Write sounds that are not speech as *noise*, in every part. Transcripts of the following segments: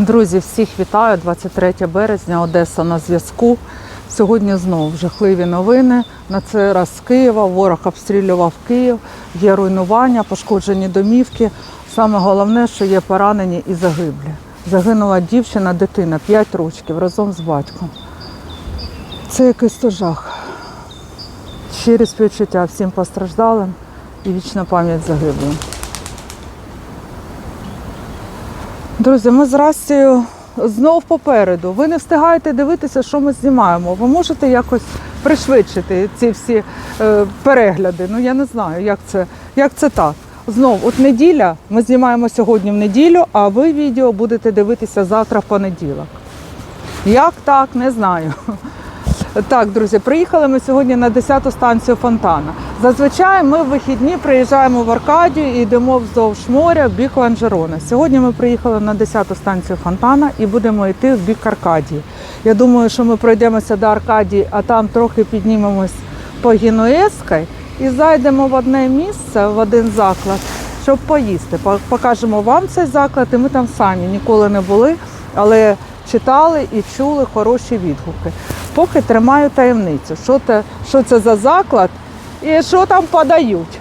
Друзі, всіх вітаю. 23 березня, Одеса на зв'язку. Сьогодні знову жахливі новини. На цей раз з Києва. Ворог обстрілював Київ, є руйнування, пошкоджені домівки. Саме головне, що є поранені і загиблі. Загинула дівчина, дитина 5 років разом з батьком. Це якийсь то жах. Щирі співчуття всім постраждалим і вічна пам'ять загиблим. Друзі, ми з Растією знов попереду. Ви не встигаєте дивитися, що ми знімаємо. Ви можете якось пришвидшити ці всі е, перегляди. Ну я не знаю, як це, як це так. Знов, от неділя, ми знімаємо сьогодні в неділю, а ви відео будете дивитися завтра в понеділок. Як так, не знаю. Так, друзі, приїхали ми сьогодні на 10-ту станцію Фонтана. Зазвичай ми в вихідні приїжджаємо в Аркадію і йдемо вздовж моря в бік Ланжерона. Сьогодні ми приїхали на 10-ту станцію Фонтана і будемо йти в бік Аркадії. Я думаю, що ми пройдемося до Аркадії, а там трохи піднімемось по Гінуєзькій і зайдемо в одне місце, в один заклад, щоб поїсти. Покажемо вам цей заклад, і ми там самі ніколи не були, але читали і чули хороші відгуки. Поки тримаю таємницю, що, те, що це за заклад і що там подають.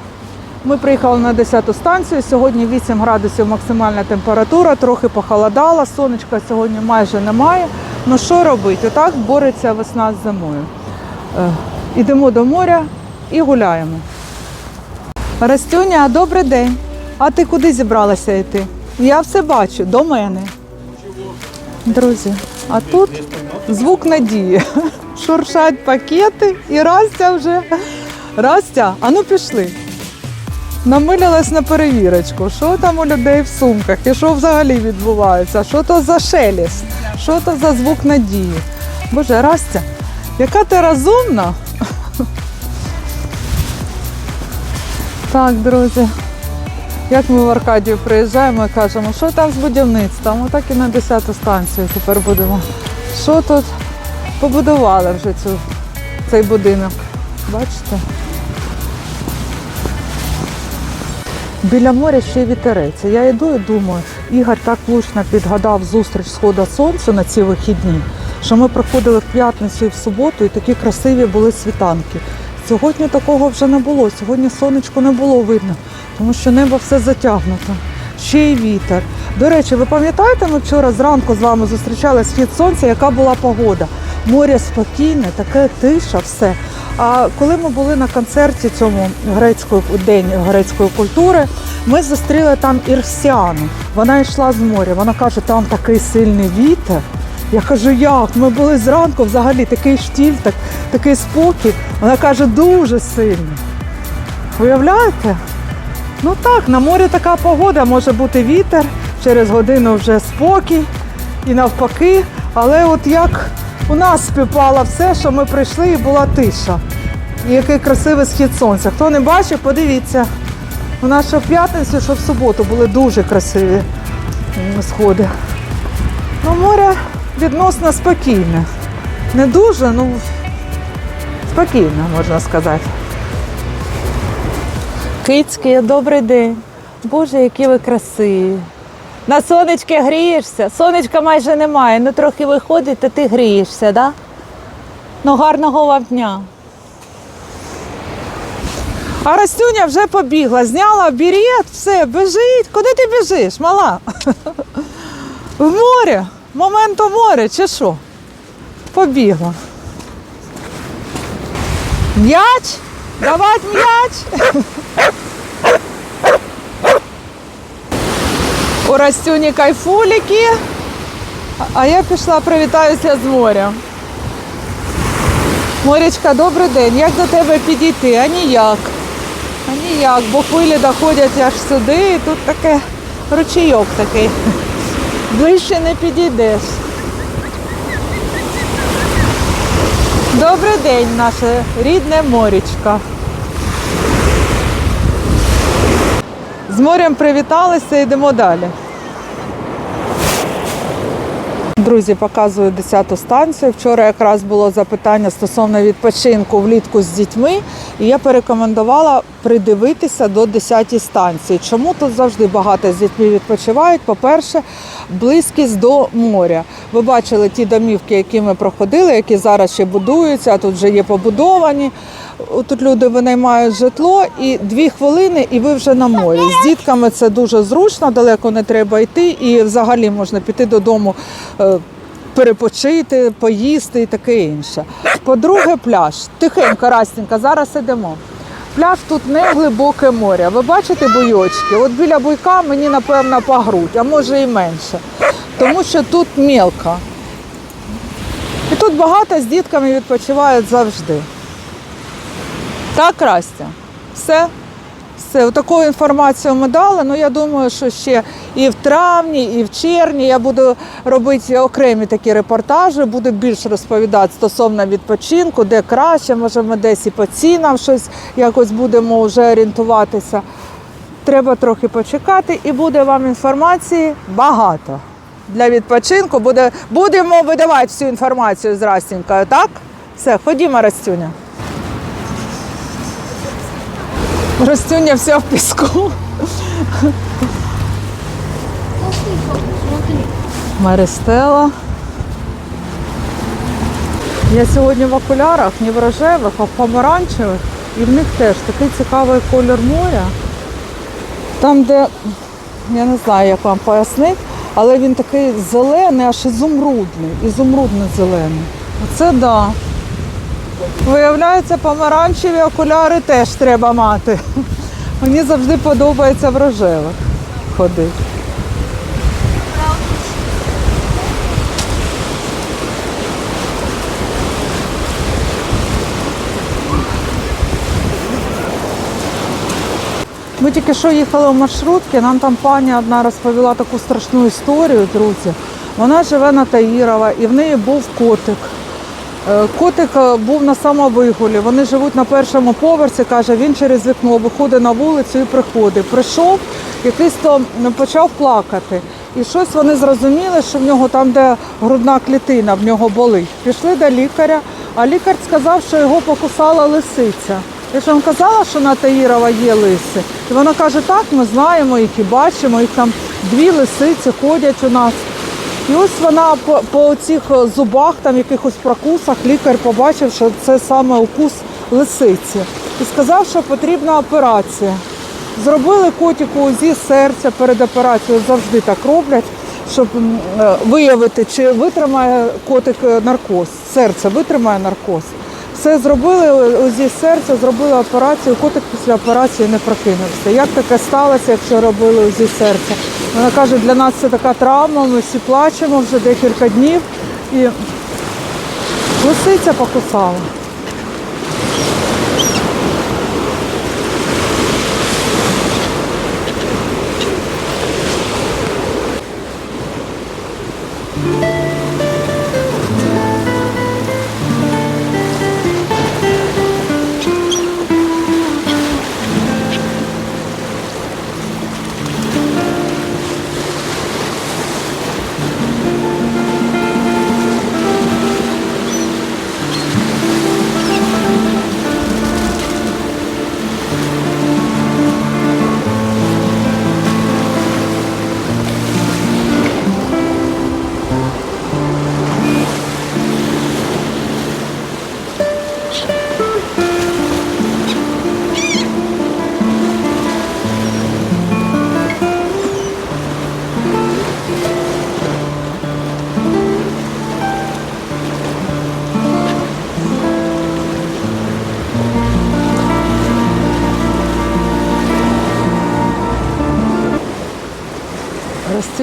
Ми приїхали на 10-ту станцію. Сьогодні 8 градусів максимальна температура, трохи похолодала, сонечка сьогодні майже немає. Ну що робити? Отак бореться весна з зимою. Е, Ідемо до моря і гуляємо. Растюня, добрий день. А ти куди зібралася йти? Я все бачу, до мене. Друзі, а тут звук надії. Шуршать пакети і Растя вже. Растя, а ну пішли. Намилялась на перевірочку, що там у людей в сумках і що взагалі відбувається, що то за шеліст, що то за звук надії. Боже, Растя, яка ти розумна. Так, друзі. Як ми в Аркадію приїжджаємо і кажемо, що там з будівництвом, отак і на 10-ту станцію тепер будемо. Що тут побудували вже цю, цей будинок? Бачите? Біля моря ще й вітерець. Я йду і думаю, Ігор так влучно підгадав зустріч сходу сонця на ці вихідні, що ми проходили в п'ятницю і в суботу, і такі красиві були світанки. Сьогодні такого вже не було. Сьогодні сонечко не було видно, тому що небо все затягнуто. Ще й вітер. До речі, ви пам'ятаєте, ми вчора зранку з вами зустрічали схід сонця, яка була погода? Море спокійне, таке тиша, все. А коли ми були на концерті цьому грецької день грецької культури, ми зустріли там Ірсіану. Вона йшла з моря. Вона каже, там такий сильний вітер. Я кажу, як? Ми були зранку взагалі такий штіль, так, такий спокій. Вона каже, дуже сильний. Уявляєте? Ну так, на морі така погода, може бути вітер, через годину вже спокій і навпаки. Але от як у нас співпало все, що ми прийшли і була тиша. І який красивий схід сонця. Хто не бачив, подивіться. У нас що в п'ятницю, що в суботу були дуже красиві сходи. Ну, море відносно спокійне. Не дуже, ну спокійне, можна сказати. Кицьки, добрий день. Боже, які ви красиві. На сонечки грієшся. Сонечка майже немає, ну трохи виходить, то ти грієшся, да? Ну, гарного вам дня. А Растюня вже побігла, зняла берет, все, біжить. Куди ти біжиш, мала? *laughs* В море. Момент у море, чи що? Побігла. М'яч? Давать м'яч? У Растюні кайфуліки, а я пішла привітаюся з моря. Морячка, добрий день. Як до тебе підійти? А ніяк. А ніяк, бо хвилі доходять аж сюди, і тут таке ручейок такий. Ближче не підійдеш. Добрий день, наше рідне морічка. З морем привіталися, йдемо далі. Друзі, показую 10-ту станцію. Вчора якраз було запитання стосовно відпочинку влітку з дітьми, і я порекомендувала придивитися до 10-ї станції. Чому тут завжди багато з дітьми відпочивають? По-перше, близькість до моря. Ви бачили ті домівки, які ми проходили, які зараз ще будуються, а тут вже є побудовані. Тут люди винаймають житло і дві хвилини, і ви вже на морі. З дітками це дуже зручно, далеко не треба йти, і взагалі можна піти додому. е, Перепочити, поїсти і таке інше. По-друге, пляж. Тихенько, Растінка, зараз ідемо. Пляж тут не глибоке море. Ви бачите буйочки? От біля буйка мені, напевно, по грудь, а може і менше. Тому що тут мілко. І тут багато з дітками відпочивають завжди. Так, Растя? Все? Все, таку інформацію ми дали. Ну я думаю, що ще і в травні, і в червні я буду робити окремі такі репортажі, буду більше розповідати стосовно відпочинку, де краще, може ми десь і по цінам щось якось будемо вже орієнтуватися. Треба трохи почекати, і буде вам інформації багато. Для відпочинку буде, будемо видавати всю інформацію з Растінькою, так? Все, ходімо, Растюня. Растюня вся в піску. Маристела. Я сьогодні в окулярах, не в рожевих, а в помаранчевих. І в них теж такий цікавий колір моря. Там, де, я не знаю, як вам пояснити, але він такий зелений, аж ізумрудний, ізумрудно-зелений. Оце да. Виявляється, помаранчеві окуляри теж треба мати. Мені завжди подобається в рожевих ходити. Ми тільки що їхали в маршрутці, нам там пані одна розповіла таку страшну історію, друзі. Вона живе на Таїрова і в неї був котик. Е, Котик е, був на самовигулі. Вони живуть на першому поверсі. каже, він через вікно виходить на вулицю і приходить. Прийшов, якийсь то почав плакати. І щось вони зрозуміли, що в нього там, де грудна клітина, в нього болить. Пішли до лікаря, а лікар сказав, що його покусала лисиця. Я ж вам казала, що на Таїрова є лиси. І вона каже, так, ми знаємо їх і бачимо, їх там дві лисиці ходять у нас. І ось вона по, по цих е, зубах, там якихось прокусах, лікар побачив, що це саме укус лисиці. І сказав, що потрібна операція. Зробили котику УЗІ серця перед операцією, завжди так роблять, щоб е, виявити, чи витримає котик е, наркоз, серце витримає наркоз. Все зробили УЗІ серця, зробили операцію, котик після операції не прокинувся. Як таке сталося, якщо робили УЗІ серця? Вона каже, для нас це така травма, ми всі плачемо вже декілька днів. І лисиця покусала.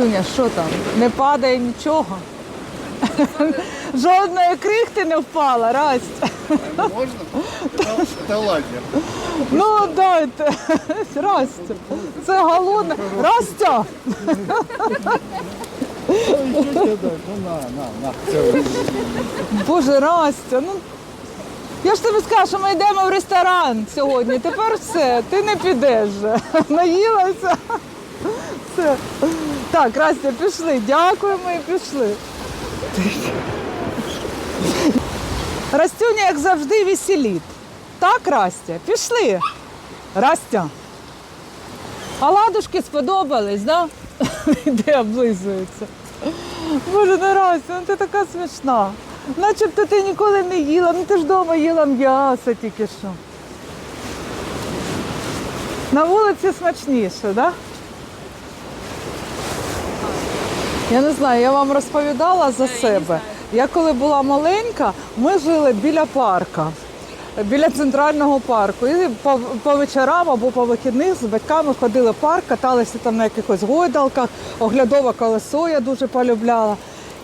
Растюня, що там? Не падає нічого. Жодної крихти не впала, Расть. Можно? Это, это лагерь. Ну дайте. Растя. Це голодне. Растя! Ну, еще тебе дать. Ну, на, на, на. Целый. Боже, Растя, ну. Я ж тобі сказала, що ми йдемо в ресторан сьогодні. Тепер все, ти не підеш. вже. Наїлася. Все. Так, Растя, пішли. Дякуємо і пішли. Растюня, як завжди, веселіт. Так, Растя? Пішли. Растя. А ладушки сподобались, да? Де облизується. Боже, не Растя, ну ти така смішна. Начебто ти ніколи не їла, ну ти ж вдома їла м'ясо тільки що. На вулиці смачніше, так? Да? Я не знаю, я вам розповідала за себе. Я коли була маленька, ми жили біля парка, біля центрального парку. І по, по вечорам або по вихідних з батьками ходили в парк, каталися там на якихось гойдалках, оглядове колесо я дуже полюбляла.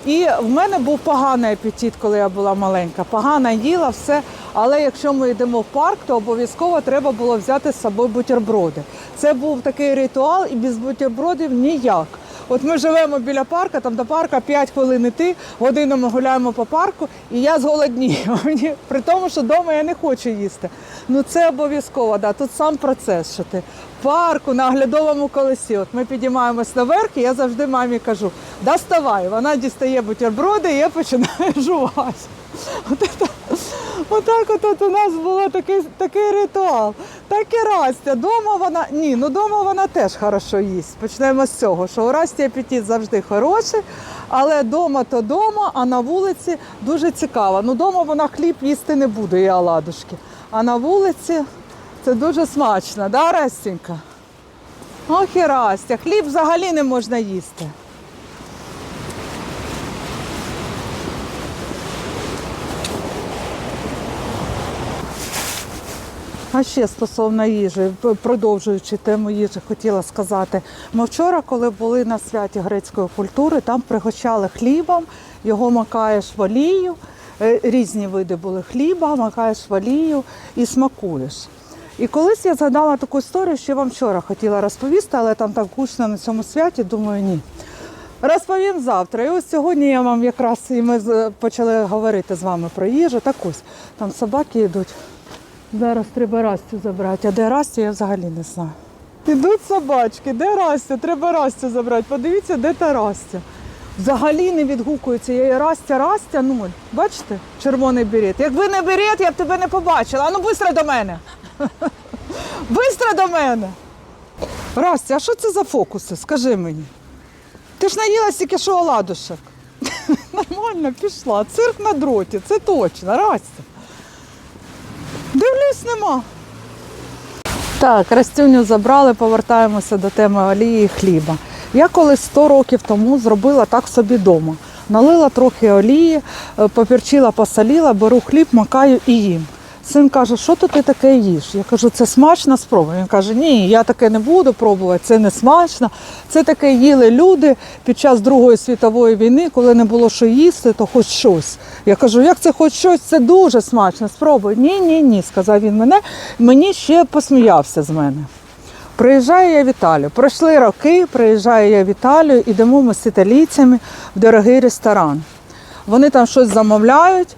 І в мене був поганий апетит, коли я була маленька. Погано їла все. Але якщо ми йдемо в парк, то обов'язково треба було взяти з собою бутерброди. Це був такий ритуал, і без бутербродів ніяк. От ми живемо біля парка, там до парка 5 хвилин іти, годину ми гуляємо по парку, і я зголоднію. *laughs* При тому, що вдома я не хочу їсти. Ну це обов'язково, да. Тут сам процес, що ти в парку на оглядовому колесі. От ми підіймаємось наверх, і я завжди мамі кажу: доставай. Вона дістає бутерброди, і я починаю *laughs* жувати. От це- Отак от, от у нас був такий, такий ритуал. Так і Растя. Дома вона. Ні, ну дома вона теж хорошо їсть. Почнемо з цього, що у Расті апетит завжди хороший, але дома то дома, а на вулиці дуже цікаво. Ну, дома вона хліб їсти не буде, і оладушки. А на вулиці це дуже смачно, да, Растенька? Ох і Растя, хліб взагалі не можна їсти. А ще стосовно їжі, продовжуючи тему їжі, хотіла сказати. Ми вчора, коли були на святі грецької культури, там пригощали хлібом, його макаєш в олію. Е, Різні види були хліба, макаєш в олію і смакуєш. І колись я згадала таку історію, що я вам вчора хотіла розповісти, але там так гучно на цьому святі, думаю, ні. Розповім завтра. І ось сьогодні я вам якраз і ми почали говорити з вами про їжу. Так ось там собаки йдуть. Зараз треба Растю забрати. А де Растя, я взагалі не знаю. Ідуть собачки, де Растя? Треба Растю забрати. Подивіться, де та Растя. Взагалі не відгукується. Я її Растя, Растя, нуль. Бачите? Червоний берет. Якби не берет, я б тебе не побачила. Ану, швидко до мене. *laughs* Бистро до мене. Растя, а що це за фокуси? Скажи мені. Ти ж наїлась тільки що оладушок. *laughs* Нормально пішла. Цирк на дроті, це точно. Растя. Дивлюсь, нема. Так, Растюню забрали, повертаємося до теми олії і хліба. Я колись 100 років тому зробила так собі вдома. Налила трохи олії, попірчила, поперчила, посоліла, беру хліб, макаю і їм. Син каже, що то ти таке їш? Я кажу, це смачно, спробуй. Він каже, ні, я таке не буду пробувати, це не смачно. Це таке їли люди під час Другої світової війни, коли не було що їсти, то хоч щось. Я кажу, як це хоч щось, це дуже смачно. Спробуй. Ні, ні, ні, сказав він мене. Мені ще посміявся з мене. Приїжджаю я в Італію. Пройшли роки, приїжджаю я в Італію, ідемо ми з італійцями в дорогий ресторан. Вони там щось замовляють,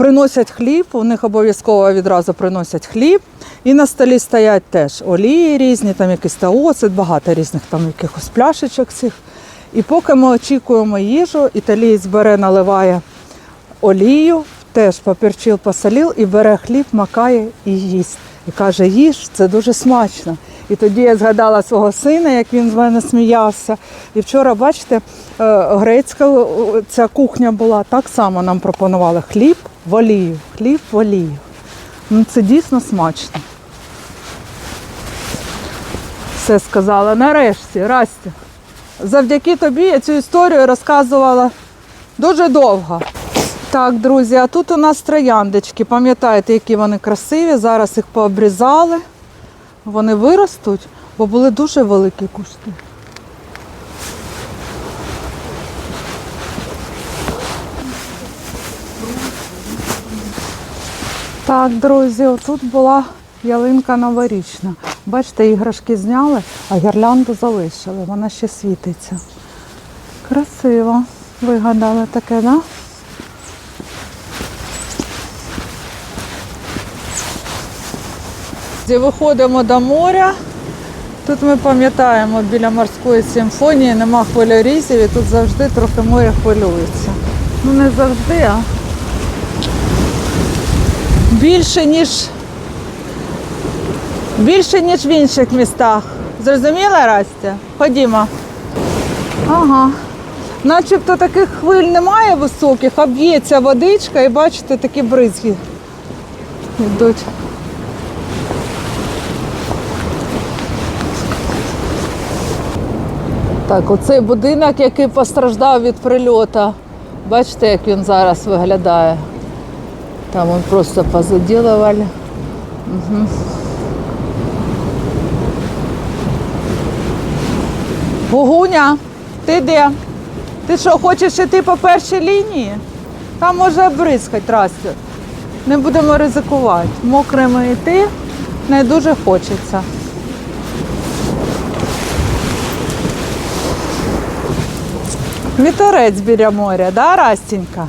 приносять хліб, у них обов'язково відразу приносять хліб. І на столі стоять теж олії різні, там якийсь та багато різних там якихось пляшечок цих. І поки ми очікуємо їжу, італієць бере, наливає олію, теж папірчил, посолив і бере хліб, макає і їсть. І каже, їж, це дуже смачно. І тоді я згадала свого сина, як він з мене сміявся. І вчора, бачите, е, грецька е, ця кухня була, так само нам пропонували хліб в олію, хліб в олію. Ну, це дійсно смачно. Все сказала. Нарешті, Растя. Завдяки тобі я цю історію розказувала дуже довго. Так, друзі, а тут у нас трояндочки. Пам'ятаєте, які вони красиві. Зараз їх пообрізали. Вони виростуть, бо були дуже великі кусти. Так, друзі, отут була ялинка новорічна. Бачите, іграшки зняли, а гірлянду залишили. Вона ще світиться. Красиво. Вигадали таке, да? Виходимо до моря. Тут ми пам'ятаємо, біля морської симфонії нема хвильорізів і тут завжди трохи море хвилюється. Ну не завжди, а більше, ніж більше, ніж в інших містах. Зрозуміла, Растя? Ходімо. Ага. Начебто таких хвиль немає високих, а б'ється водичка і бачите, такі бризги йдуть. Так, оцей будинок, який постраждав від прильоту. Бачите, як він зараз виглядає. Там он просто позаділували. Угу. Гугуня, ти де? Ти що, хочеш йти по першій лінії? Там може бризкать Растю. Не будемо ризикувати. Мокрими йти не дуже хочеться. Вітерець біля моря, да, Растінька?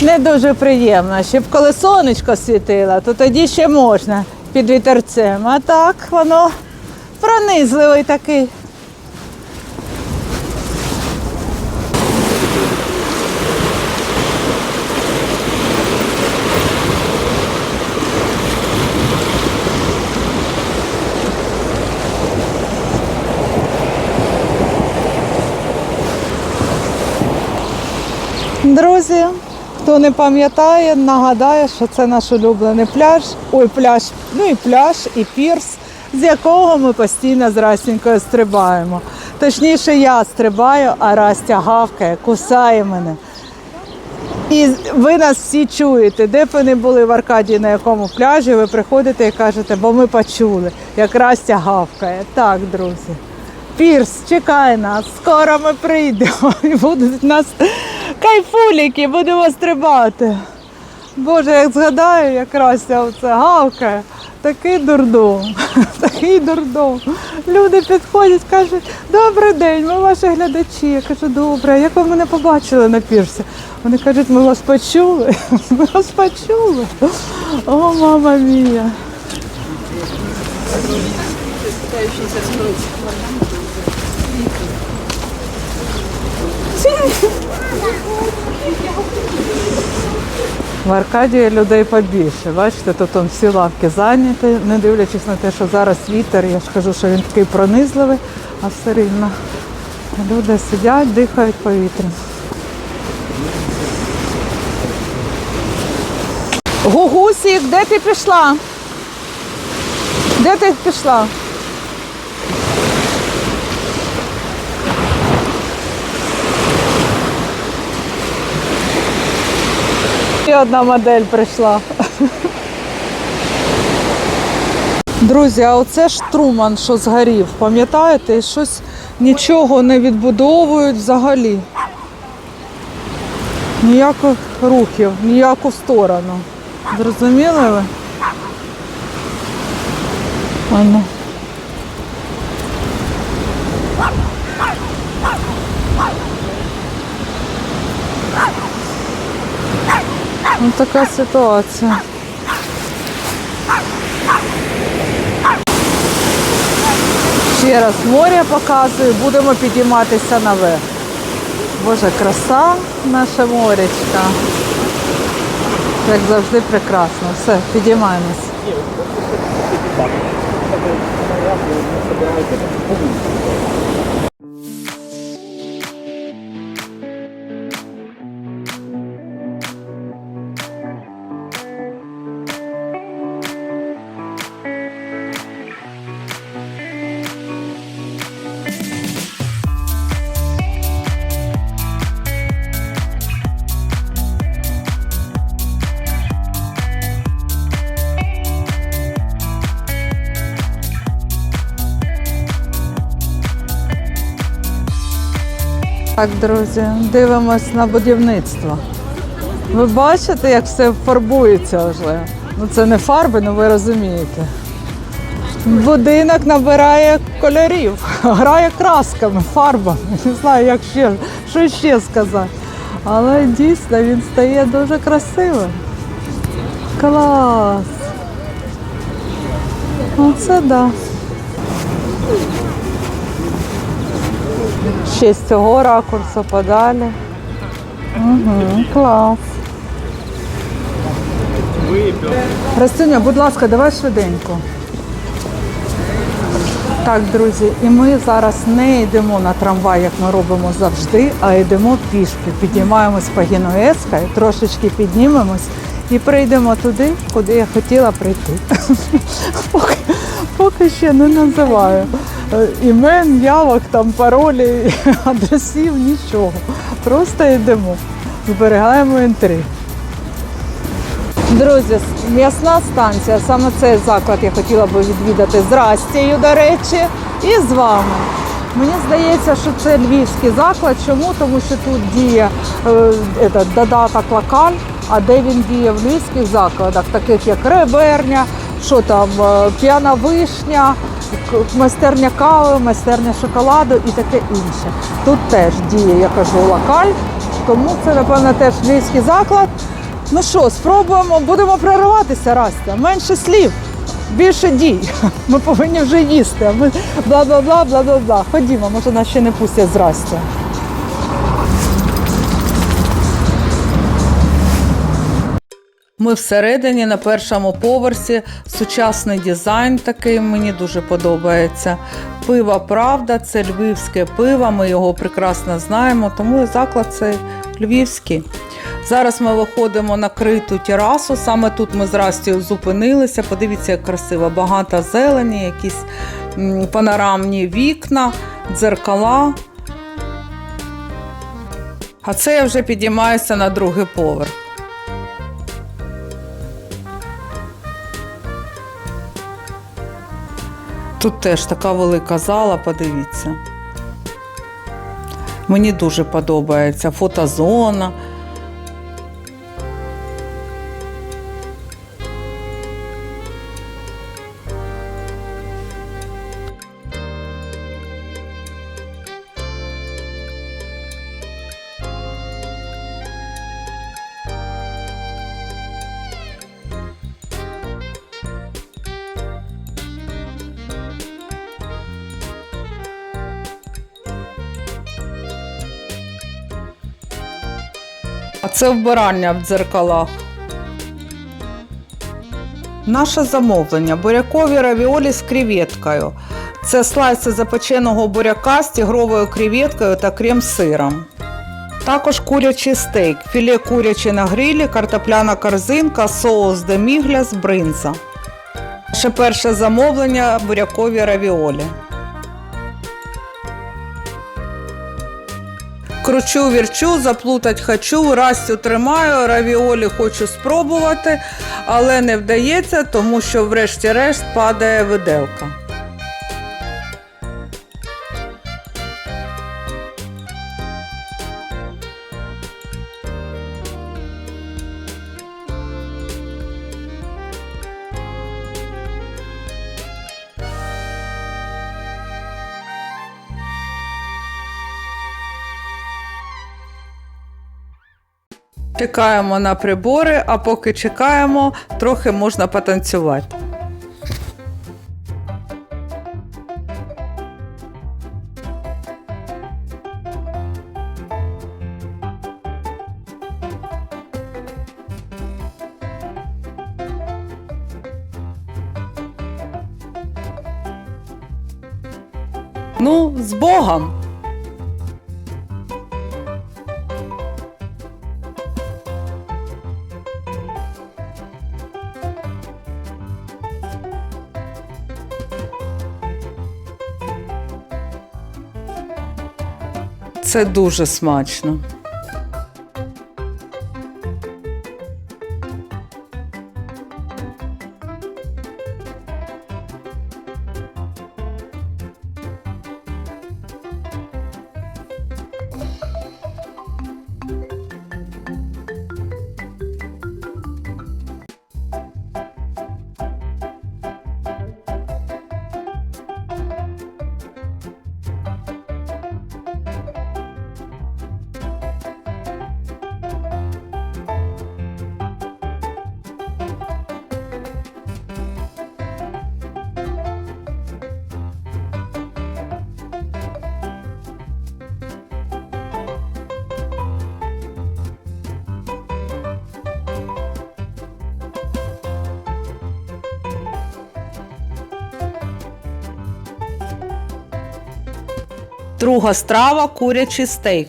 Не дуже приємно. Щоб коли сонечко світило, то тоді ще можна під вітерцем. А так воно пронизливий такий. Друзі, хто не пам'ятає, нагадаю, що це наш улюблений пляж. Ой, пляж, ну і пляж, і пірс, з якого ми постійно з Растінькою стрибаємо. Точніше, я стрибаю, а Растя гавкає, кусає мене. І ви нас всі чуєте, де б ви не були в Аркадії, на якому пляжі, ви приходите і кажете, бо ми почули, як Растя гавкає. Так, друзі. Пірс, чекай нас, скоро ми прийдемо *laughs* і будуть нас кайфуліки, будемо стрибати. Боже, як згадаю, як Растя оце гавкає, такий дурдом, *laughs* такий дурдом. Люди підходять, кажуть, добрий день, ми ваші глядачі. Я кажу, добре, як ви мене побачили на пірсі? Вони кажуть, ми вас почули, *laughs* ми вас почули. О, мама мія. В Аркадії людей побільше. Бачите, тут он всі лавки зайняті, не дивлячись на те, що зараз вітер, я ж кажу, що він такий пронизливий, а все рівно. Люди сидять, дихають повітрям. Гугусік, де ти пішла? Де ти пішла? Одна модель прийшла. Друзі, а оце ж Труман, що згорів, пам'ятаєте? Щось нічого не відбудовують взагалі. Ніяких рухів, ніяку сторону. Зрозуміли ви? Ану. Ось така ситуація. Ще раз море показую, будемо підійматися наверх. Боже, краса наша морячка. Як завжди прекрасно. Все, підіймаємось. Так, друзі, дивимось на будівництво. Ви бачите, як все фарбується вже. Ну це не фарби, ну ви розумієте. Будинок набирає кольорів, *laughs* грає красками, фарбами. *laughs* Не знаю, як ще, що ще сказати. Але дійсно він стає дуже красивим. Клас! Оце да. Ще з цього ракурсу подалі. Угу, клас. Випив. Растиня, будь ласка, давай швиденько. Так, друзі, і ми зараз не йдемо на трамвай, як ми робимо завжди, а йдемо пішки. Підіймаємось по Генуезка, трошечки піднімемось і прийдемо туди, куди я хотіла прийти. *laughs* Поки, ще не називаю е, імен, явок, там, паролі, *laughs* адресів, нічого. Просто йдемо, зберігаємо інтриг. Друзі, м'ясна станція, саме цей заклад я хотіла би відвідати з Растією, до речі, і з вами. Мені здається, що це львівський заклад. Чому? Тому що тут діє е, этот, додаток локаль, а де він діє в львівських закладах, таких як Реберня, що там, е, п'яна вишня, майстерня кави, майстерня шоколаду і таке інше. Тут теж діє, я кажу, локаль, тому це, напевно, теж львівський заклад. Ну що, спробуємо, будемо прориватися, Растя. Менше слів, більше дій. *laughs* Ми повинні вже їсти. Ми бла-бла-бла, бла-бла-бла. Ходімо, може нас ще не пустять з Растя. Ми всередині на першому поверсі. Сучасний дизайн такий мені дуже подобається. Пиво Правда це львівське пиво, ми його прекрасно знаємо, тому заклад цей львівський. Зараз ми виходимо на криту терасу. Саме тут ми з зупинилися. Подивіться, як красиво, багато зелені, якісь панорамні вікна, дзеркала. А це я вже підіймаюся на другий поверх. Тут теж така велика зала, подивіться. Мені дуже подобається фотозона. Це вбирання в дзеркалах. Наше замовлення бурякові равіолі з креветкою. Це слайси запеченого буряка з тігровою креветкою та крем-сиром. Також курячий стейк, філе куряче на грилі, картопляна корзинка, соус демігляс, бринза. Наше перше замовлення бурякові равіолі. Кручу, вірчу, заплутать хочу, Растю тримаю, равіолі хочу спробувати, але не вдається, тому що врешті-решт падає виделка. Чекаємо на прибори, а поки чекаємо, трохи можна потанцювати. Це дуже смачно. Друга страва курячий стейк.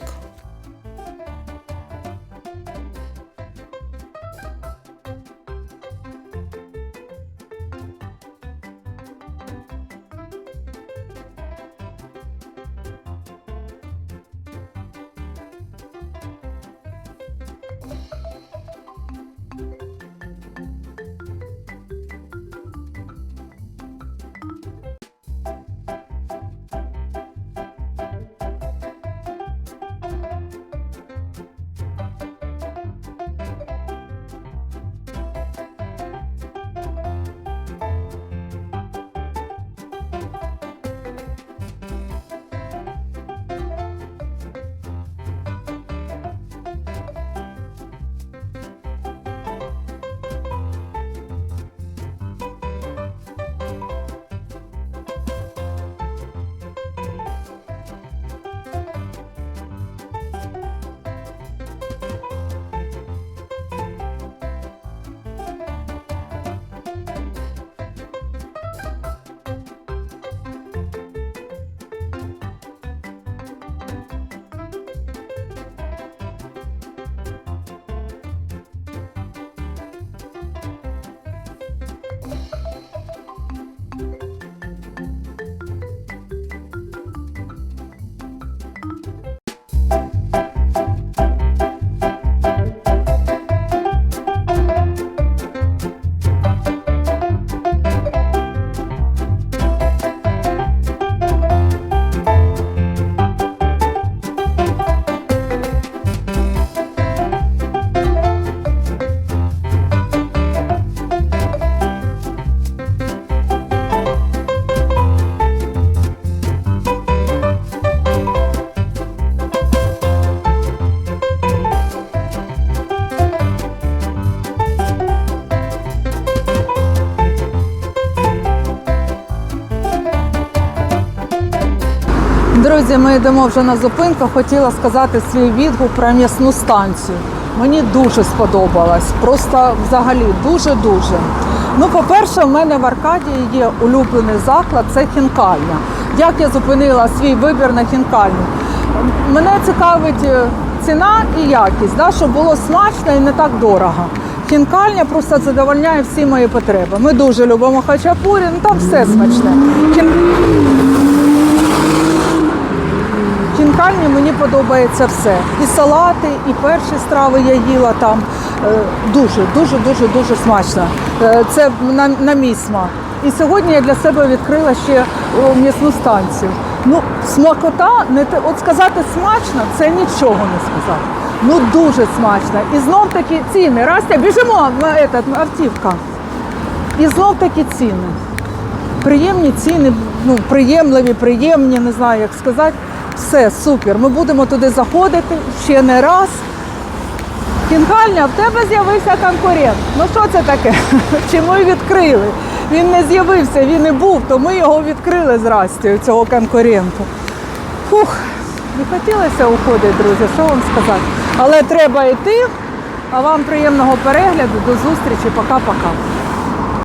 Друзі, ми йдемо вже на зупинку. Хотіла сказати свій відгук про м'ясну станцію. Мені дуже сподобалось. Просто взагалі дуже-дуже. Ну, по-перше, в мене в Аркадії є улюблений заклад це хінкальня. Як я зупинила свій вибір на хінкальню? Мене цікавить е, ціна і якість, да, щоб було смачно і не так дорого. Хінкальня просто задовольняє всі мої потреби. Ми дуже любимо хачапурі, ну там все смачне. Хін... В хінкальні мені подобається все. І салати, і перші страви я їла там. Е, Дуже, дуже, дуже, дуже смачно. Е, Це на, на мій смак. І сьогодні я для себе відкрила ще м'ясну станцію. Ну, смакота, не те, от сказати смачно, це нічого не сказати. Ну дуже смачно. І знов таки ціни. Растя, біжимо на этот, автівка. І знов таки ціни. Приємні ціни, ну, приємливі, приємні, не знаю, як сказати. Все, супер. Ми будемо туди заходити ще не раз. Кінкальня, в тебе з'явився конкурент. Ну що це таке? *laughs* Чи ми відкрили? Він не з'явився, він і був, то ми його відкрили з Растю, цього конкурента. Фух, не хотілося уходити, друзі, що вам сказати. Але треба йти. А вам приємного перегляду, до зустрічі, пока-пока.